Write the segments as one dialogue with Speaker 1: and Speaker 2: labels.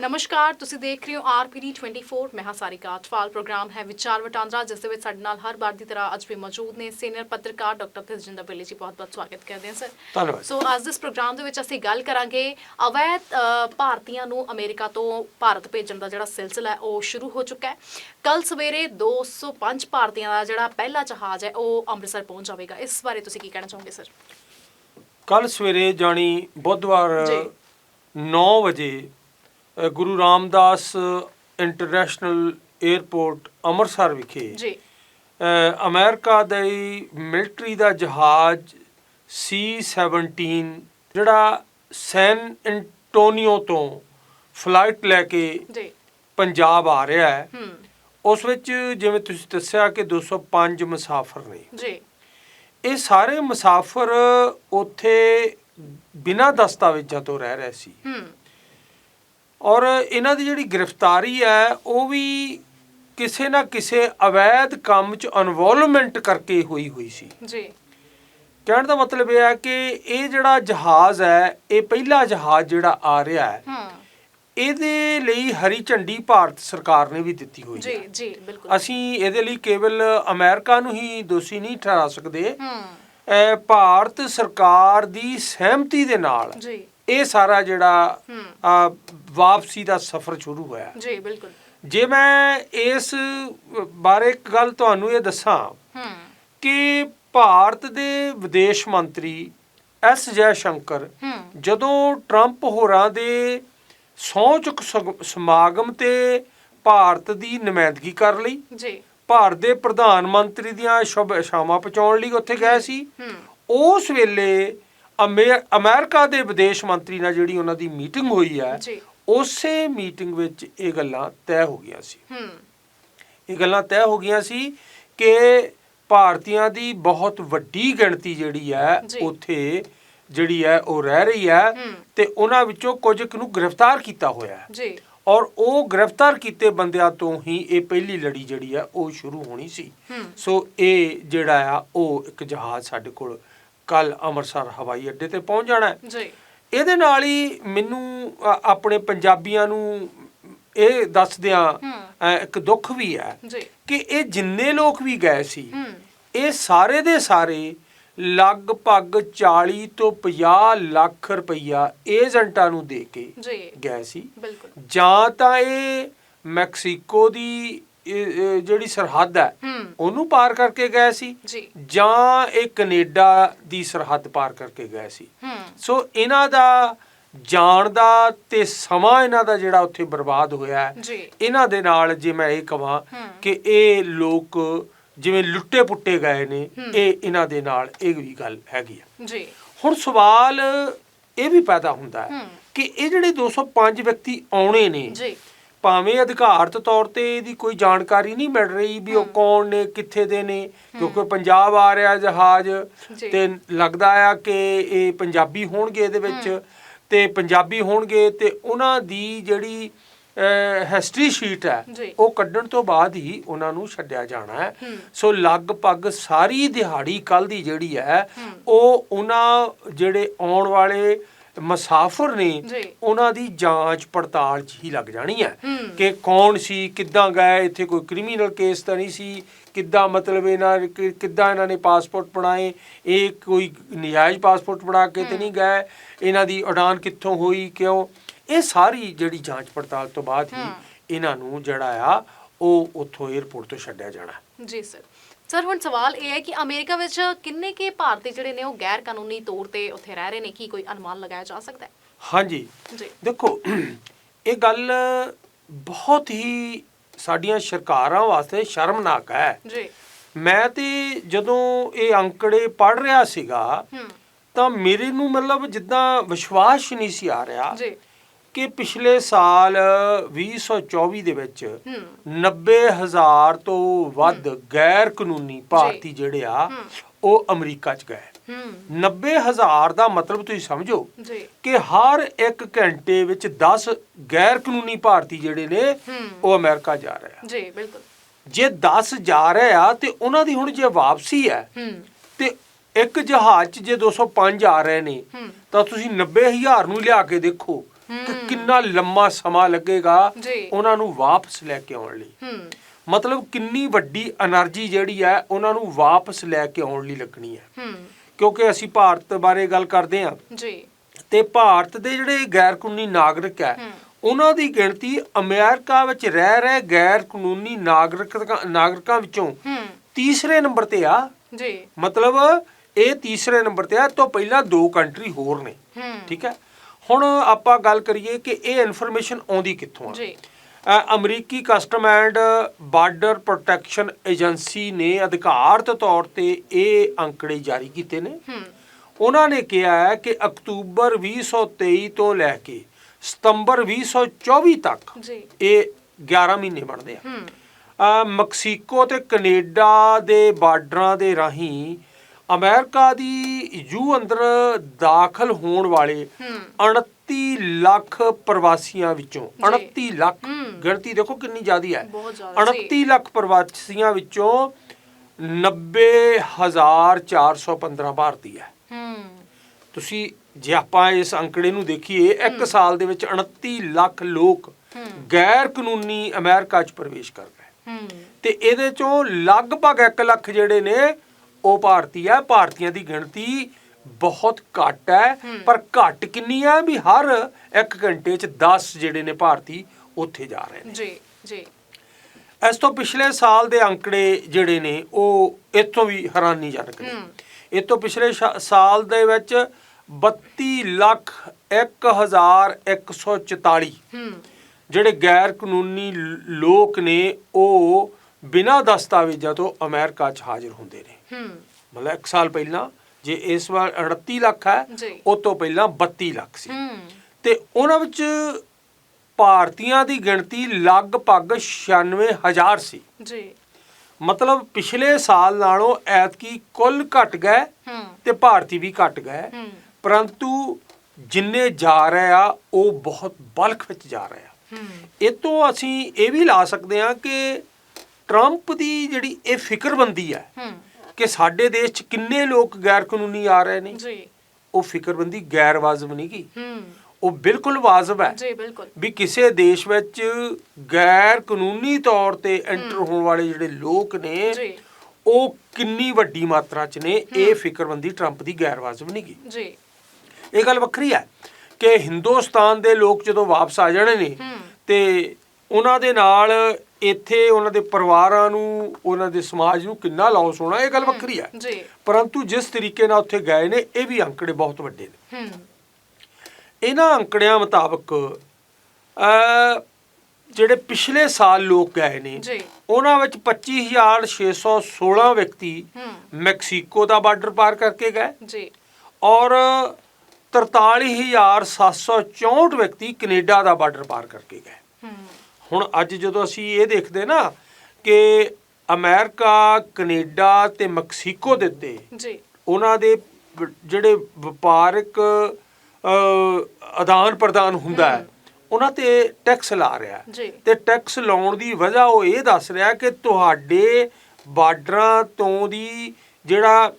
Speaker 1: ਨਮਸਕਾਰ ਤੁਸੀਂ ਦੇਖ ਰਹੇ ਹੋ ਆਰਪੀਡੀ 24 ਮੈਂ ਹਾਂ ਸਾਰਿਕਾ ਅਟਵਾਲ ਪ੍ਰੋਗਰਾਮ ਹੈ ਵਿਚਾਰ ਵਟਾਂਦਰਾ ਜਿਸ ਦੇ ਵਿੱਚ ਸਾਡੇ ਨਾਲ ਹਰ ਵਾਰ ਦੀ ਤਰ੍ਹਾਂ ਅੱਜ ਵੀ ਮੌਜੂਦ ਨੇ ਸੀਨੀਅਰ ਪੱਤਰਕਾਰ ਡਾਕਟਰ ਤੇਜਿੰਦਰ ਬਿੱਲੀ ਜੀ ਬਹੁਤ-ਬਹੁਤ ਸਵਾਗਤ ਕਰਦੇ ਹਾਂ ਸਰ।
Speaker 2: ਧੰਨਵਾਦ।
Speaker 1: ਸੋ ਅੱਜ ਇਸ ਪ੍ਰੋਗਰਾਮ ਦੇ ਵਿੱਚ ਅਸੀਂ ਗੱਲ ਕਰਾਂਗੇ ਅਵੈਧ ਭਾਰਤੀਆਂ ਨੂੰ ਅਮਰੀਕਾ ਤੋਂ ਭਾਰਤ ਭੇਜਣ ਦਾ ਜਿਹੜਾ ਸਿਲਸਿਲਾ ਹੈ ਉਹ ਸ਼ੁਰੂ ਹੋ ਚੁੱਕਾ ਹੈ। ਕੱਲ ਸਵੇਰੇ 205 ਭਾਰਤੀਆਂ ਦਾ ਜਿਹੜਾ ਪਹਿਲਾ ਜਹਾਜ਼ ਹੈ ਉਹ ਅੰਮ੍ਰਿਤਸਰ ਪਹੁੰਚ ਜਾਵੇਗਾ। ਇਸ ਬਾਰੇ ਤੁਸੀਂ ਕੀ ਕਹਿਣਾ ਚਾਹੋਗੇ ਸਰ?
Speaker 2: ਕੱਲ ਸਵੇਰੇ ਜਾਣੀ ਬੁੱਧਵਾਰ
Speaker 1: ਜੀ।
Speaker 2: 9 ਵਜੇ ਗੁਰੂ ਰਾਮਦਾਸ ਇੰਟਰਨੈਸ਼ਨਲ 에ਅਰਪੋਰਟ ਅੰਮ੍ਰਿਤਸਰ ਵਿਖੇ
Speaker 1: ਜੀ।
Speaker 2: ਅਮਰੀਕਾ ਦੇ ਮਿਲਟਰੀ ਦਾ ਜਹਾਜ਼ C17 ਜਿਹੜਾ ਸੈਨ ਐਂਟੋਨੀਓ ਤੋਂ ਫਲਾਈਟ ਲੈ ਕੇ
Speaker 1: ਜੀ।
Speaker 2: ਪੰਜਾਬ ਆ ਰਿਹਾ ਹੈ
Speaker 1: ਹੂੰ।
Speaker 2: ਉਸ ਵਿੱਚ ਜਿਵੇਂ ਤੁਸੀਂ ਦੱਸਿਆ ਕਿ 205 ਮੁਸਾਫਰ ਨੇ।
Speaker 1: ਜੀ।
Speaker 2: ਇਹ ਸਾਰੇ ਮੁਸਾਫਰ ਉੱਥੇ ਬਿਨਾਂ ਦਸਤਾਵੇਜ਼ਾਂ ਤੋਂ ਰਹਿ ਰਹੇ ਸੀ।
Speaker 1: ਹੂੰ।
Speaker 2: ਔਰ ਇਹਨਾਂ ਦੀ ਜਿਹੜੀ ਗ੍ਰਿਫਤਾਰੀ ਹੈ ਉਹ ਵੀ ਕਿਸੇ ਨਾ ਕਿਸੇ ਅਵੈਧ ਕੰਮ 'ਚ ਇਨਵੋਲਵਮੈਂਟ ਕਰਕੇ ਹੋਈ ਹੋਈ ਸੀ।
Speaker 1: ਜੀ।
Speaker 2: ਕਹਿਣ ਦਾ ਮਤਲਬ ਇਹ ਹੈ ਕਿ ਇਹ ਜਿਹੜਾ ਜਹਾਜ਼ ਹੈ ਇਹ ਪਹਿਲਾ ਜਹਾਜ਼ ਜਿਹੜਾ ਆ ਰਿਹਾ ਹੈ
Speaker 1: ਹੂੰ।
Speaker 2: ਇਹਦੇ ਲਈ ਹਰੀ ਝੰਡੀ ਭਾਰਤ ਸਰਕਾਰ ਨੇ ਵੀ ਦਿੱਤੀ ਹੋਈ
Speaker 1: ਜੀ
Speaker 2: ਹੈ।
Speaker 1: ਜੀ ਬਿਲਕੁਲ।
Speaker 2: ਅਸੀਂ ਇਹਦੇ ਲਈ ਕੇਵਲ ਅਮਰੀਕਾ ਨੂੰ ਹੀ ਦੋਸ਼ੀ ਨਹੀਂ ਠਹਿਰਾ ਸਕਦੇ।
Speaker 1: ਹੂੰ।
Speaker 2: ਭਾਰਤ ਸਰਕਾਰ ਦੀ ਸਹਿਮਤੀ ਦੇ ਨਾਲ
Speaker 1: ਜੀ।
Speaker 2: ਇਹ ਸਾਰਾ ਜਿਹੜਾ ਵਾਪਸੀ ਦਾ ਸਫ਼ਰ ਸ਼ੁਰੂ ਹੋਇਆ।
Speaker 1: ਜੀ ਬਿਲਕੁਲ।
Speaker 2: ਜੇ ਮੈਂ ਇਸ ਬਾਰੇ ਇੱਕ ਗੱਲ ਤੁਹਾਨੂੰ ਇਹ ਦੱਸਾਂ ਕਿ ਭਾਰਤ ਦੇ ਵਿਦੇਸ਼ ਮੰਤਰੀ ਐਸ ਜੈ ਸ਼ੰਕਰ ਜਦੋਂ ਟਰੰਪ ਹੋਰਾਂ ਦੇ ਸਹੁੰ ਚੁੱਕ ਸਗ- ਸਮਾਗਮ ਤੇ ਭਾਰਤ ਦੀ ਨੁਮਾਇੰਦਗੀ ਕਰ ਲਈ
Speaker 1: ਜੀ।
Speaker 2: ਭਾਰਤ ਦੇ ਪ੍ਰਧਾਨ ਮੰਤਰੀ ਦੀਆਂ ਸ਼ੁਭ ਇਸ਼ਾਵਾਂ ਪਹੁੰਚਾਉਣ ਲਈ ਉੱਥੇ ਗਏ ਸੀ ਉਸ ਵੇਲੇ ਅਮਰੀਕਾ ਦੇ ਵਿਦੇਸ਼ ਮੰਤਰੀ ਨਾਲ ਜਿਹੜੀ ਉਹਨਾਂ ਦੀ ਮੀਟਿੰਗ ਹੋਈ ਹੈ ਉਸੇ ਮੀਟਿੰਗ ਵਿੱਚ ਇਹ ਗੱਲਾਂ ਤੈਅ ਹੋ ਗਈਆਂ ਸੀ।
Speaker 1: ਹੂੰ।
Speaker 2: ਇਹ ਗੱਲਾਂ ਤੈਅ ਹੋ ਗਈਆਂ ਸੀ ਕਿ ਭਾਰਤੀਆਂ ਦੀ ਬਹੁਤ ਵੱਡੀ ਗਿਣਤੀ ਜਿਹੜੀ ਹੈ। ਉੱਥੇ ਜਿਹੜੀ ਹੈ ਉਹ ਰਹਿ ਰਹੀ ਹੈ ਤੇ ਉਹਨਾਂ ਵਿੱਚੋਂ ਕੁਝ ਨੂੰ ਗ੍ਰਿਫਤਾਰ ਕੀਤਾ ਹੋਇਆ ਹੈ।
Speaker 1: ਜੀ।
Speaker 2: ਔਰ ਉਹ ਗ੍ਰਿਫਤਾਰ ਕੀਤੇ ਬੰਦਿਆਂ ਤੋਂ ਹੀ ਇਹ ਪਹਿਲੀ ਲੜੀ ਜਿਹੜੀ ਆ ਉਹ ਸ਼ੁਰੂ ਹੋਣੀ ਸੀ। ਸੋ ਇਹ ਜਿਹੜਾ ਆ ਉਹ ਇੱਕ ਜਹਾਜ਼ ਸਾਡੇ ਕੋਲ ਕੱਲ ਅੰਮ੍ਰਿਤਸਰ ਹਵਾਈ ਅੱਡੇ ਤੇ ਪਹੁੰਚ ਜਾਣਾ ਹੈ।
Speaker 1: ਜੀ।
Speaker 2: ਇਹਦੇ ਨਾਲ ਹੀ ਮੈਨੂੰ ਆਪਣੇ ਪੰਜਾਬੀਆਂ ਨੂੰ ਇਹ ਦੱਸਦਿਆਂ ਇੱਕ ਦੁੱਖ ਵੀ ਹੈ ਕਿ ਇਹ ਜਿੰਨੇ ਲੋਕ ਵੀ ਗਏ ਸੀ ਇਹ ਸਾਰੇ ਦੇ ਸਾਰੇ ਲਗਭਗ 40 ਤੋਂ 50 ਲੱਖ ਰੁਪਈਆ ਏਜੰਟਾਂ ਨੂੰ ਦੇ ਕੇ ਗਏ ਸੀ। ਜਾਂ ਤਾਂ ਇਹ ਮੈਕਸੀਕੋ ਦੀ ਜਿਹੜੀ ਸਰਹੱਦ ਹੈ ਉਹਨੂੰ ਪਾਰ ਕਰਕੇ ਗਏ ਸੀ
Speaker 1: ਜੀ।
Speaker 2: ਇਹ ਕੈਨੇਡਾ ਦੀ ਸਰਹੱਦ ਪਾਰ ਕਰਕੇ ਗਏ ਸੀ? ਸੋ ਇਹਨਾਂ ਦਾ ਜਾਣ ਦਾ ਤੇ ਸਮਾਂ ਇਹਨਾਂ ਦਾ ਜਿਹੜਾ ਉੱਥੇ ਬਰਬਾਦ ਹੋਇਆ ਇਹਨਾਂ ਦੇ ਨਾਲ ਜੇ ਮੈਂ ਇਹ ਕਹਾਂ। ਕਿ ਇਹ ਲੋਕ ਜਿਵੇਂ ਲੁੱਟੇ ਪੁੱਟੇ ਗਏ ਨੇ। ਇਹ ਇਹਨਾਂ ਦੇ ਨਾਲ ਇਹ ਵੀ ਗੱਲ ਹੈਗੀ ਆ।
Speaker 1: ਜੀ।
Speaker 2: ਹੁਣ ਸਵਾਲ ਇਹ ਵੀ ਪੈਦਾ ਹੁੰਦਾ ਹੂੰ ਕਿ ਇਹ ਜਿਹੜੇ 205 ਵਿਅਕਤੀ ਆਉਣੇ ਨੇ
Speaker 1: ਜੀ।
Speaker 2: ਭਾਵੇਂ ਅਧਿਕਾਰਤ ਤੌਰ ਤੇ ਇਹਦੀ ਕੋਈ ਜਾਣਕਾਰੀ ਨਹੀਂ ਮਿਲ ਰਹੀ ਵੀ ਉਹ। ਕੌਣ ਨੇ ਕਿੱਥੇ ਦੇ ਨੇ ਕਿਉਂਕਿ ਪੰਜਾਬ ਆ ਰਿਹਾ ਜਹਾਜ਼। ਤੇ ਲੱਗਦਾ ਆ ਕਿ ਇਹ ਪੰਜਾਬੀ ਹੋਣਗੇ ਇਹਦੇ ਵਿੱਚ ਤੇ ਪੰਜਾਬੀ ਹੋਣਗੇ ਤੇ ਉਹਨਾਂ ਦੀ ਜਿਹੜੀ ਹਿਸਟਰੀ ਸ਼ੀਟ ਹੈ। ਉਹ ਕੱਢਣ ਤੋਂ ਬਾਅਦ ਹੀ ਉਹਨਾਂ ਨੂੰ ਛੱਡਿਆ ਜਾਣਾ ਹੈ ਸੋ ਲਗਭਗ ਸਾਰੀ ਦਿਹਾੜੀ ਕੱਲ ਦੀ ਜਿਹੜੀ ਹੈ। ਉਹ ਉਹਨਾਂ ਜਿਹੜੇ ਆਉਣ ਵਾਲੇ ਮੁਸਾਫਰ ਨੇ। ਉਹਨਾਂ ਦੀ ਜਾਂਚ ਪੜਤਾਲ 'ਚ ਹੀ ਲੱਗ ਜਾਣੀ ਹੈ ਕਿ ਕੌਣ ਸੀ ਕਿੱਦਾਂ ਗਏ ਇੱਥੇ ਕੋਈ ਕ੍ਰਿਮੀਨਲ ਕੇਸ ਤਾਂ ਨਹੀਂ ਸੀ ਕਿੱਦਾਂ ਮਤਲਬ ਇਹਨਾਂ ਕਿੱਦਾਂ ਇਹਨਾਂ ਨੇ ਪਾਸਪੋਰਟ ਬਣਾਏ ਇਹ ਕੋਈ ਨਜਾਇਜ਼ ਪਾਸਪੋਰਟ ਬਣਾ ਕੇ ਤੇ ਨਹੀਂ ਗਏ ਇਹਨਾਂ ਦੀ ਉਡਾਨ ਕਿੱਥੋਂ ਹੋਈ ਕਿਉਂ? ਇਹ ਸਾਰੀ ਜਿਹੜੀ ਜਾਂਚ ਪੜਤਾਲ ਤੋਂ ਬਾਅਦ ਹੀ। ਇਹਨਾਂ ਨੂੰ ਜਿਹੜਾ ਆ ਉਹ ਉੱਥੋਂ 에ਅਰਪੋਰਟ ਤੋਂ ਛੱਡਿਆ ਜਾਣਾ।
Speaker 1: ਜੀ ਸਰ ਸਰ ਹੁਣ ਸਵਾਲ ਇਹ ਹੈ ਕਿ ਅਮਰੀਕਾ ਵਿੱਚ ਕਿੰਨੇ ਕੇ ਭਾਰਤੀ ਜਿਹੜੇ ਨੇ ਉਹ ਗੈਰ ਕਾਨੂੰਨੀ ਤੌਰ ਤੇ ਉੱਥੇ ਰਹਿ ਰਹੇ ਨੇ? ਕੀ ਕੋਈ ਅਨੁਮਾਨ ਲਗਾਇਆ ਜਾ ਸਕਦਾ ਹੈ?
Speaker 2: ਹਾਂਜੀ।
Speaker 1: ਜੀ।
Speaker 2: ਦੇਖੋ ਇਹ ਗੱਲ ਬਹੁਤ ਹੀ ਸਾਡੀਆਂ ਸਰਕਾਰਾਂ ਵਾਸਤੇ ਸ਼ਰਮਨਾਕ ਹੈ।
Speaker 1: ਜੀ।
Speaker 2: ਮੈਂ ਤੇ ਜਦੋਂ ਇਹ ਅੰਕੜੇ ਪੜ ਰਿਹਾ ਸੀਗਾ ਤਾਂ ਮੇਰੇ ਨੂੰ ਮਤਲਬ ਜਿੱਦਾਂ ਵਿਸ਼ਵਾਸ ਨਹੀਂ ਸੀ ਆ ਰਿਹਾ।
Speaker 1: ਜੀ।
Speaker 2: ਕਿ ਪਿਛਲੇ ਸਾਲ 2024 ਦੇ ਵਿੱਚ
Speaker 1: ਹੂੰ।
Speaker 2: 90000 ਤੋਂ ਵੱਧ ਗੈਰ ਕਾਨੂੰਨੀ ਭਾਰਤੀ ਜਿਹੜੇ ਆ ਉਹ ਅਮਰੀਕਾ ਚ ਗਏ।
Speaker 1: ਹੂੰ।
Speaker 2: 90000 ਦਾ ਮਤਲਬ ਤੁਸੀਂ ਸਮਝੋ ਕਿ ਹਰ ਇੱਕ ਘੰਟੇ ਵਿੱਚ 10 ਗੈਰ ਕਾਨੂੰਨੀ ਭਾਰਤੀ ਜਿਹੜੇ ਨੇ ਉਹ ਅਮਰੀਕਾ ਜਾ ਰਹੇ ਆ।
Speaker 1: ਜੀ ਬਿਲਕੁਲ।
Speaker 2: ਜੇ 10 ਜਾ ਰਹੇ ਆ ਤੇ ਉਹਨਾਂ ਦੀ ਹੁਣ ਜੇ ਵਾਪਸੀ ਹੈ ਤੇ ਇੱਕ ਜਹਾਜ਼ 'ਚ ਜੇ 205 ਆ ਰਹੇ ਨੇ ਤਾਂ ਤੁਸੀਂ 90000 ਨੂੰ ਲਿਆ ਕੇ ਦੇਖੋ। ਕਿ ਕਿੰਨਾ ਲੰਮਾ ਸਮਾਂ ਲੱਗੇਗਾ ਉਹਨਾਂ ਨੂੰ ਵਾਪਸ ਲੈ ਕੇ ਆਉਣ ਲਈ। ਮਤਲਬ ਕਿੰਨੀ ਵੱਡੀ એનર્ਜੀ ਜਿਹੜੀ ਹੈ ਉਹਨਾਂ ਨੂੰ ਵਾਪਸ ਲੈ ਕੇ ਆਉਣ ਲਈ ਲੱਗਣੀ ਹੈ। ਕਿਉਂਕਿ ਅਸੀਂ ਭਾਰਤ ਬਾਰੇ ਗੱਲ ਕਰਦੇ ਹਾਂ। ਤੇ ਭਾਰਤ ਦੇ ਜਿਹੜੇ ਗੈਰ ਕਾਨੂੰਨੀ ਨਾਗਰਿਕ ਹੈ ਉਹਨਾਂ ਦੀ ਗਿਣਤੀ ਅਮਰੀਕਾ ਵਿੱਚ ਰਹਿ ਰਹੇ ਗੈਰ ਕਾਨੂੰਨੀ ਨਾਗਰਿਕ ਨਾਗਰਿਕਾਂ ਵਿੱਚੋਂ ਤੀਸਰੇ ਨੰਬਰ ਤੇ ਆ।
Speaker 1: ਜੀ।
Speaker 2: ਮਤਲਬ ਇਹ ਤੀਸਰੇ ਨੰਬਰ ਤੇ ਆ ਤੋਂ ਪਹਿਲਾਂ ਦੋ ਕੰਟਰੀ ਹੋਰ ਨੇ। ਠੀਕ ਹੈ? ਹੁਣ ਆਪਾਂ ਗੱਲ ਕਰੀਏ ਕਿ ਇਹ ਇਨਫੋਰਮੇਸ਼ਨ ਆਉਂਦੀ ਕਿੱਥੋਂ ਆ?
Speaker 1: ਜੀ।
Speaker 2: ਅਮਰੀਕੀ custom and border protection agency ਨੇ ਅਧਿਕਾਰਤ ਤੌਰ ਤੇ ਇਹ ਅੰਕੜੇ ਜਾਰੀ ਕੀਤੇ ਨੇ। ਉਹਨਾਂ ਨੇ ਕਿਹਾ ਹੈ ਕਿ ਅਕਤੂਬਰ 2023 ਤੋਂ ਲੈ ਕੇ ਸਤੰਬਰ 2024 ਤੱਕ
Speaker 1: ਜੀ।
Speaker 2: ਇਹ 11 ਮਹੀਨੇ ਬਣਦੇ ਆ। ਮਕਸੀਕੋ ਤੇ ਕੈਨੇਡਾ ਦੇ ਬਾਰਡਰਾਂ ਦੇ ਰਾਹੀਂ ਅਮਰੀਕਾ ਦੀ ਯੂ ਅੰਦਰ ਦਾਖਲ ਹੋਣ ਵਾਲੇ
Speaker 1: ਹੂੰ
Speaker 2: 29 ਲੱਖ ਪ੍ਰਵਾਸੀਆਂ ਵਿੱਚੋਂ
Speaker 1: ਜੀ।
Speaker 2: 29 ਲੱਖ। ਗਿਣਤੀ ਦੇਖੋ ਕਿੰਨੀ ਜ਼ਿਆਦੀ ਹੈ
Speaker 1: ਬਹੁਤ ਜ਼ਿਆਦਾ, ਜੀ।
Speaker 2: 29 ਲੱਖ ਪ੍ਰਵਾਸੀਆਂ ਵਿੱਚੋਂ 90415 ਭਾਰਤੀ ਹੈ ਤੁਸੀਂ ਜੇ ਆਪਾਂ ਇਸ ਅੰਕੜੇ ਨੂੰ ਦੇਖੀਏ ਇੱਕ ਸਾਲ ਦੇ ਵਿੱਚ 29 ਲੱਖ ਲੋਕ। ਗੈਰ ਕਾਨੂੰਨੀ ਅਮਰੀਕਾ 'ਚ ਪ੍ਰਵੇਸ਼ ਕਰ ਗਏ
Speaker 1: ਹੂੰ
Speaker 2: ਤੇ ਇਹਦੇ ਚੋਂ ਲਗਭਗ 1 ਲੱਖ ਜਿਹੜੇ ਨੇ ਉਹ ਭਾਰਤੀ ਆ ਭਾਰਤੀਆਂ ਦੀ ਗਿਣਤੀ ਬਹੁਤ ਘੱਟ ਹੈ ਪਰ ਘੱਟ ਕਿੰਨੀ ਆ ਵੀ ਹਰ 1 ਘੰਟੇ 'ਚ 10 ਜਿਹੜੇ ਨੇ ਭਾਰਤੀ ਉੱਥੇ ਜਾ ਰਹੇ ਨੇ।
Speaker 1: ਜੀ ਜੀ।
Speaker 2: ਇਸ ਤੋਂ ਪਿਛਲੇ ਸਾਲ ਦੇ ਅੰਕੜੇ ਜਿਹੜੇ ਨੇ ਉਹ ਇੱਥੋਂ ਵੀ ਹੈਰਾਨੀਜਨਕ ਨੇ।
Speaker 1: ਹੂੰ।
Speaker 2: ਇਹ ਤੋਂ ਪਿਛਲੇ ਸਾਲ ਦੇ ਵਿੱਚ 32 ਲੱਖ 1144
Speaker 1: ਹੂੰ।
Speaker 2: ਜਿਹੜੇ ਗੈਰ ਕਾਨੂੰਨੀ ਲੋਕ ਨੇ ਉਹ ਬਿਨਾਂ ਦਸਤਾਵੇਜ਼ਾਂ ਤੋਂ ਅਮਰੀਕਾ 'ਚ ਹਾਜ਼ਰ ਹੁੰਦੇ ਨੇ।
Speaker 1: ਹੂੰ
Speaker 2: ਮਤਲਬ ਇੱਕ ਸਾਲ ਪਹਿਲਾਂ ਜੇ ਇਸ ਵਾਰ 38 ਲੱਖ ਹੈ। ਉਹ ਤੋਂ ਪਹਿਲਾਂ 32 ਲੱਖ ਸੀ।
Speaker 1: ਹੂੰ।
Speaker 2: ਤੇ ਉਹਨਾਂ ਵਿੱਚ ਭਾਰਤੀਆਂ ਦੀ ਗਿਣਤੀ ਲਗਭਗ 96000 ਸੀ।
Speaker 1: ਜੀ।
Speaker 2: ਮਤਲਬ ਪਿਛਲੇ ਸਾਲ ਨਾਲੋਂ ਐਤਕੀ ਕੁੱਲ ਘਟ ਗਏ ਤੇ ਭਾਰਤੀ ਵੀ ਘਟ ਗਏ। ਪਰੰਤੂ ਜਿੰਨੇ ਜਾ ਰਹੇ ਆ ਉਹ ਬਹੁਤ ਬਲਕ ਵਿੱਚ ਜਾ ਰਹੇ ਆ। ਇਹ ਤੋਂ ਅਸੀਂ ਇਹ ਵੀ ਲਾ ਸਕਦੇ ਹਾਂ ਕਿ ਟਰੰਪ ਦੀ ਜਿਹੜੀ ਇਹ ਫਿਕਰਬੰਦੀ ਹੂੰ। ਕਿ ਸਾਡੇ ਦੇਸ਼ 'ਚ ਕਿੰਨੇ ਲੋਕ ਗੈਰ ਕਾਨੂੰਨੀ ਆ ਰਹੇ ਨੇ?
Speaker 1: ਜੀ।
Speaker 2: ਉਹ ਫਿਕਰਬੰਦੀ ਗੈਰ ਵਾਜਬ ਨਹੀਂ ਗੀ।
Speaker 1: ਹੂੰ।
Speaker 2: ਉਹ ਬਿਲਕੁਲ ਵਾਜਬ ਹੈ।
Speaker 1: ਜੀ ਬਿਲਕੁਲ।
Speaker 2: ਵੀ ਕਿਸੇ ਦੇਸ਼ ਵਿੱਚ ਗੈਰ ਕਾਨੂੰਨੀ ਤੌਰ ਤੇ ਐਂਟਰ ਹੋਣ ਵਾਲੇ ਜਿਹੜੇ ਲੋਕ ਨੇ
Speaker 1: ਜੀ।
Speaker 2: ਉਹ ਕਿੰਨੀ ਵੱਡੀ ਮਾਤਰਾ 'ਚ ਨੇ ਇਹ ਫਿਕਰਬੰਦੀ ਟਰੰਪ ਦੀ ਗੈਰ ਵਾਜਬ ਨਹੀਂ ਗੀ।
Speaker 1: ਜੀ।
Speaker 2: ਇਹ ਗੱਲ ਵੱਖਰੀ ਹੈ ਕਿ ਹਿੰਦੁਸਤਾਨ ਦੇ ਲੋਕ ਜਦੋਂ ਵਾਪਸ ਆ ਜਾਣੇ ਨੇ ਤੇ ਉਹਨਾਂ ਦੇ ਨਾਲ ਇੱਥੇ ਉਹਨਾਂ ਦੇ ਪਰਿਵਾਰਾਂ ਨੂੰ ਉਹਨਾਂ ਦੇ ਸਮਾਜ ਨੂੰ ਕਿੰਨਾ ਲਾਸ ਹੋਣਾ ਇਹ ਗੱਲ ਵੱਖਰੀ ਹੈ।
Speaker 1: ਜੀ।
Speaker 2: ਪਰੰਤੂ ਜਿਸ ਤਰੀਕੇ ਨਾਲ ਉੱਥੇ ਗਏ ਨੇ ਇਹ ਵੀ ਅੰਕੜੇ ਬਹੁਤ ਵੱਡੇ ਨੇ।
Speaker 1: ਹੂੰ।
Speaker 2: ਇਹਨਾਂ ਅੰਕੜਿਆਂ ਮੁਤਾਬਕ ਅ ਜਿਹੜੇ ਪਿਛਲੇ ਸਾਲ ਲੋਕ ਗਏ ਨੇ
Speaker 1: ਜੀ।
Speaker 2: ਉਹਨਾਂ ਵਿੱਚ 25616 ਵਿਅਕਤੀ ਮੈਕਸੀਕੋ ਦਾ ਬਾਰਡਰ ਪਾਰ ਕਰਕੇ ਗਏ।
Speaker 1: ਜੀ।
Speaker 2: ਔਰ 43764 ਵਿਅਕਤੀ ਕੈਨੇਡਾ ਦਾ ਬਾਰਡਰ ਪਾਰ ਕਰਕੇ ਗਏ।
Speaker 1: ਹੂੰ।
Speaker 2: ਹੁਣ ਅੱਜ ਜਦੋਂ ਅਸੀਂ ਇਹ ਦੇਖਦੇ ਨਾ ਕਿ ਅਮਰੀਕਾ ਕੈਨੇਡਾ ਤੇ ਮੈਕਸੀਕੋ ਦੇ ਉੱਤੇ
Speaker 1: ਜੀ।
Speaker 2: ਉਹਨਾਂ ਦੇ ਜਿਹੜੇ ਵਪਾਰਕ ਅ, ਆਦਾਨ ਪ੍ਰਦਾਨ ਹੁੰਦਾ ਹੈ ਉਹਨਾਂ ਤੇ ਟੈਕਸ ਲਾ ਰਿਹਾ ਤੇ ਟੈਕਸ ਲਾਉਣ ਦੀ ਵਜ੍ਹਾ ਉਹ ਇਹ ਦੱਸ ਰਿਹਾ ਕਿ ਤੁਹਾਡੇ ਬਾਰਡਰਾਂ ਤੋਂ ਦੀ ਜਿਹੜਾ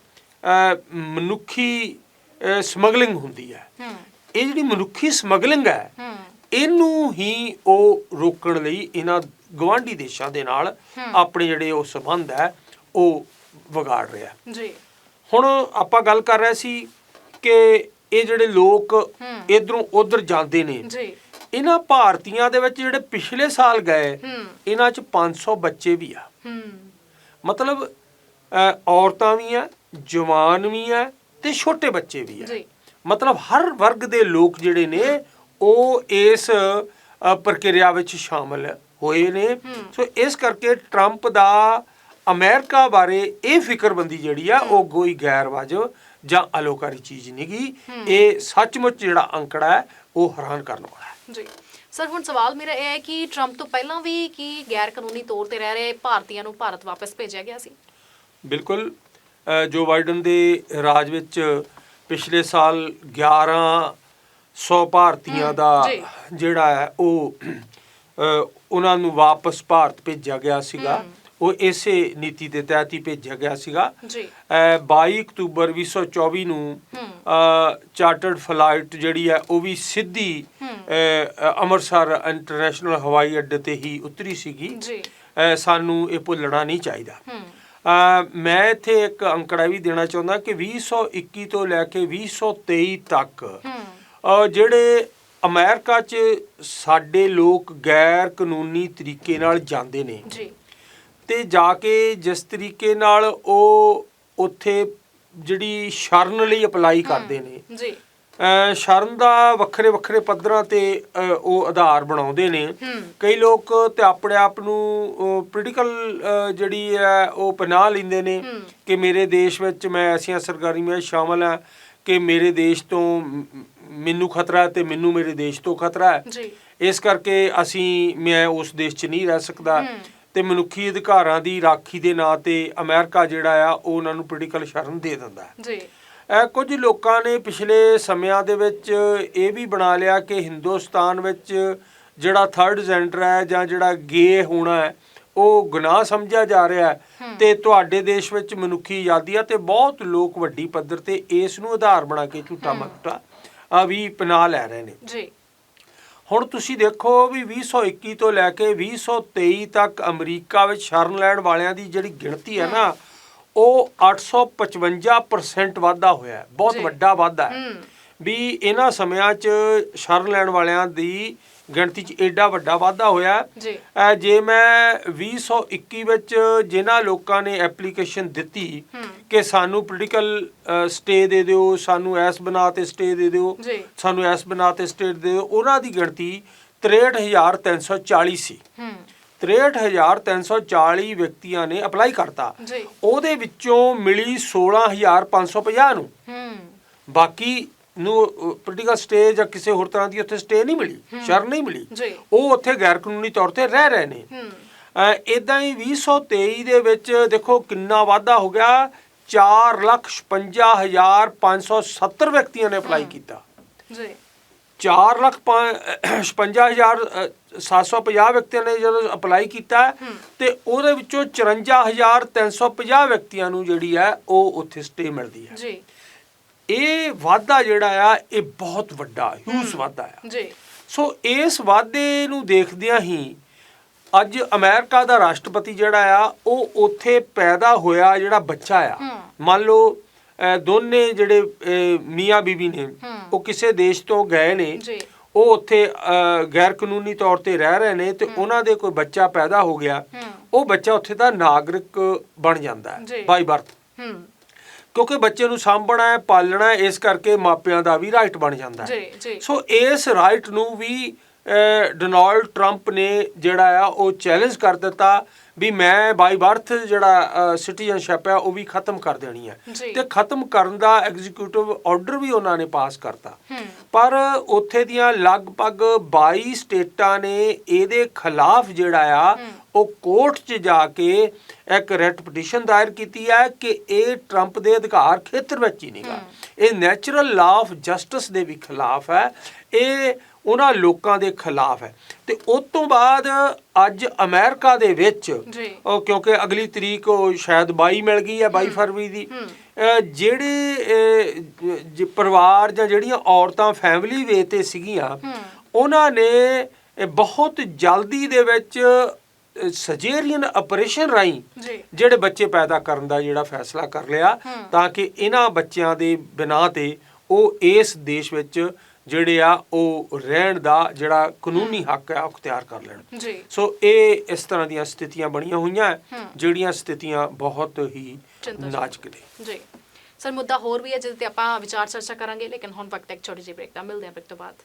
Speaker 2: ਮਨੁੱਖੀ ਸਮਗਲਿੰਗ ਹੁੰਦੀ ਹੈ। ਇਹ ਜਿਹੜੀ ਮਨੁੱਖੀ ਸਮਗਲਿੰਗ ਹੂੰ। ਇਹਨੂੰ ਹੀ ਉਹ ਰੋਕਣ ਲਈ ਇਹਨਾਂ ਗਵਾਂਢੀ ਦੇਸ਼ਾਂ ਦੇ ਨਾਲ ਆਪਣੇ ਜਿਹੜੇ ਉਹ ਸਬੰਧ ਹੈ ਉਹ ਵਿਗਾੜ ਰਿਹਾ
Speaker 1: ਜੀ।
Speaker 2: ਹੁਣ ਆਪਾਂ ਗੱਲ ਕਰ ਰਹੇ ਸੀ ਕਿ ਇਹ ਜਿਹੜੇ ਲੋਕ। ਇਧਰੋਂ ਉਧਰ ਜਾਂਦੇ ਨੇ।
Speaker 1: ਜੀ।
Speaker 2: ਇਹਨਾਂ ਭਾਰਤੀਆਂ ਦੇ ਵਿੱਚ ਜਿਹੜੇ ਪਿਛਲੇ ਸਾਲ ਗਏ ਇਹਨਾਂ 'ਚ 500 ਬੱਚੇ ਵੀ ਆ। ਮਤਲਬ ਔਰਤਾਂ ਵੀ ਆ ਜਵਾਨ ਵੀ ਆ ਤੇ ਛੋਟੇ ਬੱਚੇ ਵੀ ਆ।
Speaker 1: ਜੀ।
Speaker 2: ਮਤਲਬ ਹਰ ਵਰਗ ਦੇ ਲੋਕ ਜਿਹੜੇ ਨੇ ਉਹ ਇਸ ਪ੍ਰਕਿਰਿਆ ਵਿੱਚ ਸ਼ਾਮਲ ਹੋਏ ਨੇ। ਸੋ ਇਸ ਕਰਕੇ ਟਰੰਪ ਦਾ ਅਮਰੀਕਾ ਬਾਰੇ ਇਹ ਫਿਕਰਬੰਦੀ ਜਿਹੜੀ ਆ ਉਹ ਕੋਈ ਗੈਰ ਵਾਜਬ ਜਾਂ ਅਲੋਕਾਰੀ ਚੀਜ਼ ਨਹੀਂਗੀ ਇਹ ਸੱਚਮੁੱਚ ਜਿਹੜਾ ਅੰਕੜਾ ਹੈ ਉਹ ਹੈਰਾਨ ਕਰਨ ਵਾਲਾ ਹੈ।
Speaker 1: ਜੀ। ਸਰ ਹੁਣ ਸਵਾਲ ਮੇਰਾ ਇਹ ਹੈ ਕਿ ਟਰੰਪ ਤੋਂ ਪਹਿਲਾਂ ਵੀ ਕੀ ਗੈਰ ਕਾਨੂੰਨੀ ਤੌਰ ਤੇ ਰਹਿ ਰਹੇ ਭਾਰਤੀਆਂ ਨੂੰ ਭਾਰਤ ਵਾਪਸ ਭੇਜਿਆ ਗਿਆ ਸੀ?
Speaker 2: ਬਿਲਕੁਲ। ਜੋ ਬਾਈਡਨ ਦੇ ਰਾਜ ਵਿੱਚ ਪਿਛਲੇ ਸਾਲ 1100 ਭਾਰਤੀਆਂ ਦਾ। ਜਿਹੜਾ ਹੈ ਉਹ ਉਹਨਾਂ ਨੂੰ ਵਾਪਸ ਭਾਰਤ ਭੇਜਿਆ ਗਿਆ ਸੀਗਾ। ਉਹ ਇਸੇ ਨੀਤੀ ਦੇ ਤਹਿਤ ਹੀ ਭੇਜਿਆ ਗਿਆ ਸੀਗਾ।
Speaker 1: ਜੀ।
Speaker 2: ਅਹ 22 ਅਕਤੂਬਰ 2024 ਨੂੰ ਚਾਰਟਰਡ ਫਲਾਈਟ ਜਿਹੜੀ ਹੈ ਉਹ ਵੀ ਸਿੱਧੀ ਅੰਮ੍ਰਿਤਸਰ ਇੰਟਰਨੈਸ਼ਨਲ ਹਵਾਈ ਅੱਡੇ ਤੇ ਹੀ ਉਤਰੀ ਸੀਗੀ।
Speaker 1: ਜੀ।
Speaker 2: ਸਾਨੂੰ ਇਹ ਭੁੱਲਣਾ ਨਹੀਂ ਚਾਹੀਦਾ। ਮੈਂ ਇੱਥੇ ਇੱਕ ਅੰਕੜਾ ਵੀ ਦੇਣਾ ਚਾਹੁੰਦਾ ਕਿ 2021 ਤੋਂ ਲੈ ਕੇ 2023 ਤੱਕ ਜਿਹੜੇ ਅਮਰੀਕਾ 'ਚ ਸਾਡੇ ਲੋਕ ਗੈਰ ਕਾਨੂੰਨੀ ਤਰੀਕੇ ਨਾਲ ਜਾਂਦੇ ਨੇ
Speaker 1: ਜੀ।
Speaker 2: ਤੇ ਜਾ ਕੇ ਜਿਸ ਤਰੀਕੇ ਨਾਲ ਉਹ ਉੱਥੇ ਜਿਹੜੀ ਸ਼ਰਨ ਲਈ ਅਪਲਾਈ ਕਰਦੇ ਨੇ
Speaker 1: ਜੀ।
Speaker 2: ਸ਼ਰਨ ਦਾ ਵੱਖਰੇ ਵੱਖਰੇ ਪੱਧਰਾਂ ਤੇ ਉਹ ਆਧਾਰ ਬਣਾਉਂਦੇ ਨੇ। ਕਈ ਲੋਕ ਤੇ ਆਪਣੇ ਆਪ ਨੂੰ ਪੋਲੀਟੀਕਲ ਜਿਹੜੀ ਹੈ ਉਹ ਪਨਾਹ ਲੈਂਦੇ ਨੇ। ਕਿ ਮੇਰੇ ਦੇਸ਼ ਵਿੱਚ ਮੈਂ ਐਸੀਆਂ ਸਰਕਾਰੀ ਵਿੱਚ ਸ਼ਾਮਲ ਹਾਂ। ਕਿ ਮੇਰੇ ਦੇਸ਼ ਤੋਂ ਮੈਨੂੰ ਖਤਰਾ ਹੈ ਤੇ ਮੈਨੂੰ ਮੇਰੇ ਦੇਸ਼ ਤੋਂ ਖਤਰਾ ਹੈ।
Speaker 1: ਜੀ।
Speaker 2: ਇਸ ਕਰਕੇ ਅਸੀਂ ਮੈਂ ਉਸ ਦੇਸ਼ 'ਚ ਨਹੀਂ ਰਹਿ ਸਕਦਾ। ਤੇ ਮਨੁੱਖੀ ਅਧਿਕਾਰਾਂ ਦੀ ਰਾਖੀ ਦੇ ਨਾਂ ਤੇ ਅਮਰੀਕਾ ਜਿਹੜਾ ਆ ਉਹ ਉਹਨਾਂ ਨੂੰ ਪੋਲੀਟੀਕਲ ਸ਼ਰਨ ਦੇ ਦਿੰਦਾ ਹੈ।
Speaker 1: ਜੀ।
Speaker 2: ਇਹ ਕੁਝ ਲੋਕਾਂ ਨੇ ਪਿਛਲੇ ਸਮਿਆਂ ਦੇ ਵਿੱਚ ਇਹ ਵੀ ਬਣਾ ਲਿਆ ਕਿ ਹਿੰਦੁਸਤਾਨ ਵਿੱਚ ਜਿਹੜਾ ਥਰਡ ਜੈਂਡਰ ਹੈ ਜਾਂ ਜਿਹੜਾ ਗੇ ਹੋਣਾ ਹੈ ਉਹ ਗੁਨਾਹ ਸਮਝਿਆ ਜਾ ਰਿਹਾ ਤੇ ਤੁਹਾਡੇ ਦੇਸ਼ ਵਿੱਚ ਮਨੁੱਖੀ ਆਜ਼ਾਦੀ ਆ ਤੇ ਬਹੁਤ ਲੋਕ ਵੱਡੀ ਪੱਧਰ ਤੇ ਇਸ ਨੂੰ ਆਧਾਰ ਬਣਾ ਕੇ ਝੂਠਾ ਆ ਵੀ ਪਨਾਹ ਲੈ ਰਹੇ ਨੇ।
Speaker 1: ਜੀ।
Speaker 2: ਹੁਣ ਤੁਸੀਂ ਦੇਖੋ ਵੀ 2021 ਤੋਂ ਲੈ ਕੇ 2023 ਤੱਕ ਅਮਰੀਕਾ ਵਿੱਚ ਸ਼ਰਨ ਲੈਣ ਵਾਲਿਆਂ ਦੀ ਜਿਹੜੀ ਗਿਣਤੀ ਹੈ ਨਾ ਉਹ 855% ਵਾਧਾ ਹੋਇਆ ਬਹੁਤ। ਵੱਡਾ ਵਾਧਾ ਹੂੰ। ਵੀ ਇਹਨਾਂ ਸਮਿਆਂ 'ਚ ਸ਼ਰਨ ਲੈਣ ਵਾਲਿਆਂ ਦੀ ਗਿਣਤੀ 'ਚ ਐਡਾ ਵੱਡਾ ਵਾਧਾ ਹੋਇਆ।
Speaker 1: ਜੀ।
Speaker 2: ਜੇ ਮੈਂ 2021 ਵਿੱਚ ਜਿਨ੍ਹਾਂ ਲੋਕਾਂ ਨੇ ਐਪਲੀਕੇਸ਼ਨ ਦਿੱਤੀ ਕਿ ਸਾਨੂੰ ਪੋਲੀਟੀਕਲ ਸਟੇ ਦੇ ਦਿਓ ਸਾਨੂੰ ਐਸ ਬਣਾ ਤੇ ਸਟੇ ਦੇ ਦਿਓ ਸਾਨੂੰ ਐਸ ਬਣਾ ਤੇ ਸਟੇਟ ਦੇ ਦਿਓ ਉਹਨਾਂ ਦੀ ਗਿਣਤੀ 63340 ਸੀ
Speaker 1: ਹੂੰ।
Speaker 2: 63340 ਵਿਅਕਤੀਆਂ ਨੇ ਅਪਲਾਈ ਕਰਤਾ। ਉਹਦੇ ਵਿੱਚੋਂ ਮਿਲੀ 16550 ਨੂੰ।
Speaker 1: ਹੂੰ।
Speaker 2: ਬਾਕੀ ਨੂੰ ਪੋਲੀਟੀਕਲ ਸਟੇ ਜਾਂ ਕਿਸੇ ਹੋਰ ਤਰ੍ਹਾਂ ਦੀ ਉੱਥੇ ਸਟੇ ਨਹੀਂ ਮਿਲੀ ਸ਼ਰਨ ਨਹੀਂ ਮਿਲੀ। ਉਹ ਉੱਥੇ ਗੈਰ ਕਾਨੂੰਨੀ ਤੌਰ ਤੇ ਰਹਿ ਰਹੇ ਨੇ। ਇਦਾਂ ਹੀ 2023 ਦੇ ਵਿੱਚ ਦੇਖੋ ਕਿੰਨਾ ਵਾਧਾ ਹੋ ਗਿਆ। 455570 ਵਿਅਕਤੀਆਂ ਨੇ ਅਪਲਾਈ ਕੀਤਾ।
Speaker 1: ਜੀ।
Speaker 2: 455750 ਵਿਅਕਤੀਆਂ ਨੇ ਜਦੋਂ ਅਪਲਾਈ ਕੀਤਾ। ਤੇ ਉਹਦੇ ਵਿੱਚੋਂ 54350 ਵਿਅਕਤੀਆਂ ਨੂੰ ਜਿਹੜੀ ਹੈ ਉਹ ਉੱਥੇ ਸਟੇ ਮਿਲਦੀ ਹੈ।
Speaker 1: ਜੀ।
Speaker 2: ਇਹ ਵਾਧਾ ਜਿਹੜਾ ਆ ਇਹ ਬਹੁਤ ਵੱਡਾ ਹਿਊਜ ਵਾਧਾ ਆ।
Speaker 1: ਜੀ।
Speaker 2: ਸੋ ਇਸ ਵਾਧੇ ਨੂੰ ਦੇਖਦਿਆਂ ਹੀ ਅੱਜ ਅਮਰੀਕਾ ਦਾ ਰਾਸ਼ਟਰਪਤੀ ਜਿਹੜਾ ਆ ਉਹ ਉੱਥੇ ਪੈਦਾ ਹੋਇਆ ਜਿਹੜਾ ਬੱਚਾ ਆ। ਮੰਨ ਲਓ ਦੋਨੇ ਜਿਹੜੇ ਮੀਆਂ ਬੀਬੀ ਨੇ। ਉਹ ਕਿਸੇ ਦੇਸ਼ ਤੋਂ ਗਏ ਨੇ।
Speaker 1: ਜੀ।
Speaker 2: ਉਹ ਉੱਥੇ ਗੈਰ ਕਾਨੂੰਨੀ ਤੌਰ ਤੇ ਰਹਿ ਰਹੇ ਨੇ ਤੇ ਉਹਨਾਂ ਦੇ ਕੋਈ ਬੱਚਾ ਪੈਦਾ ਹੋ ਗਿਆ। ਉਹ ਬੱਚਾ ਉੱਥੇ ਦਾ ਨਾਗਰਿਕ ਬਣ ਜਾਂਦਾ। ਹੈ ਬਾਈ ਬਰਥ।
Speaker 1: ਹੂੰ।
Speaker 2: ਕਿਉਂਕਿ ਬੱਚੇ ਨੂੰ ਸਾਂਭਣਾ ਹੈ ਪਾਲਣਾ ਹੈ ਇਸ ਕਰਕੇ ਮਾਪਿਆਂ ਦਾ ਵੀ ਰਾਈਟ ਬਣ ਜਾਂਦਾ ਹੈ।
Speaker 1: ਜੀ ਜੀ।
Speaker 2: ਸੋ ਇਸ ਰਾਈਟ ਨੂੰ ਵੀ ਡੋਨਾਲਡ ਟਰੰਪ ਨੇ ਜਿਹੜਾ ਆ ਉਹ ਚੈਲੰਜ ਕਰ ਦਿੱਤਾ ਵੀ ਮੈਂ ਬਾਈ ਬਰਥ ਜਿਹੜਾ ਸਿਟੀਜ਼ਨਸ਼ਿਪ ਹੈ ਉਹ ਵੀ ਖਤਮ ਕਰ ਦੇਣੀ ਹੈ। ਤੇ ਖਤਮ ਕਰਨ ਦਾ ਐਗਜ਼ੀਕਿਊਟਿਵ ਆਰਡਰ ਵੀ ਉਹਨਾਂ ਨੇ ਪਾਸ ਕਰਤਾ। ਪਰ ਉੱਥੇ ਦੀਆਂ ਲਗਭਗ 22 ਸਟੇਟਾਂ ਨੇ ਇਹਦੇ ਖਿਲਾਫ ਜਿਹੜਾ ਆ ਉਹ ਕੋਰਟ 'ਚ ਜਾ ਕੇ ਇੱਕ ਰੈਟ ਪਟੀਸ਼ਨ ਦਾਇਰ ਕੀਤੀ ਹੈ ਕਿ ਇਹ ਟਰੰਪ ਦੇ ਅਧਿਕਾਰ ਖੇਤਰ ਵਿੱਚ ਹੀ ਨਹੀਂਗਾ ਇਹ ਨੈਚੁਰਲ ਲਾਅ ਆਫ ਜਸਟਿਸ ਦੇ ਵੀ ਖਿਲਾਫ ਹੈ। ਇਹ ਉਹਨਾਂ ਲੋਕਾਂ ਦੇ ਖਿਲਾਫ ਹੈ। ਤੇ ਉਸ ਤੋਂ ਬਾਅਦ ਅੱਜ ਅਮਰੀਕਾ ਦੇ ਵਿੱਚ ਉਹ ਕਿਉਂਕਿ ਅਗਲੀ ਤਰੀਕ ਉਹ ਸ਼ਾਇਦ 22 ਮਿਲ ਗਈ ਹੈ 22 ਫਰਵਰੀ ਦੀ। ਜਿਹੜੇ ਪਰਿਵਾਰ ਜਾਂ ਜਿਹੜੀਆਂ ਔਰਤਾਂ ਫੈਮਿਲੀ ਵੇ ਤੇ ਸੀਗੀਆਂ ਉਹਨਾਂ ਨੇ ਬਹੁਤ ਜਲਦੀ ਦੇ ਵਿੱਚ ਸਜੇਰੀਅਨ ਆਪਰੇਸ਼ਨ
Speaker 1: ਜੀ।
Speaker 2: ਜਿਹੜੇ ਬੱਚੇ ਪੈਦਾ ਕਰਨ ਦਾ ਜਿਹੜਾ ਫੈਸਲਾ ਕਰ ਲਿਆ। ਤਾਂ ਕਿ ਇਹਨਾਂ ਬੱਚਿਆਂ ਦੇ ਬਿਨਾਂ ਤੇ ਉਹ ਇਸ ਦੇਸ਼ ਵਿੱਚ ਜਿਹੜੇ ਆ ਉਹ ਰਹਿਣ ਦਾ ਜਿਹੜਾ ਕਾਨੂੰਨੀ ਹੱਕ ਹੈ ਉਹ ਅਖਤਿਆਰ ਕਰ ਲੈਣ।
Speaker 1: ਜੀ।
Speaker 2: ਸੋ ਇਹ ਇਸ ਤਰ੍ਹਾਂ ਦੀਆਂ ਸਥਿਤੀਆਂ ਬਣੀਆਂ ਹੋਈਆਂ। ਜਿਹੜੀਆਂ ਸਥਿਤੀਆਂ ਬਹੁਤ ਹੀ। ਨਾਜ਼ੁਕ ਨੇ।
Speaker 1: ਜੀ। ਸਰ ਮੁੱਦਾ ਹੋਰ ਵੀ ਹੈ ਜਿਹਦੇ ਤੇ ਆਪਾਂ ਵਿਚਾਰ ਚਰਚਾ ਕਰਾਂਗੇ ਲੇਕਿਨ ਹੁਣ ਵਕਤ ਇੱਕ ਛੋਟੀ ਜਿਹੀ ਬ੍ਰੇਕ ਦਾ। ਮਿਲਦੇ ਹਾਂ ਬ੍ਰੇਕ ਤੋਂ ਬਾਅਦ।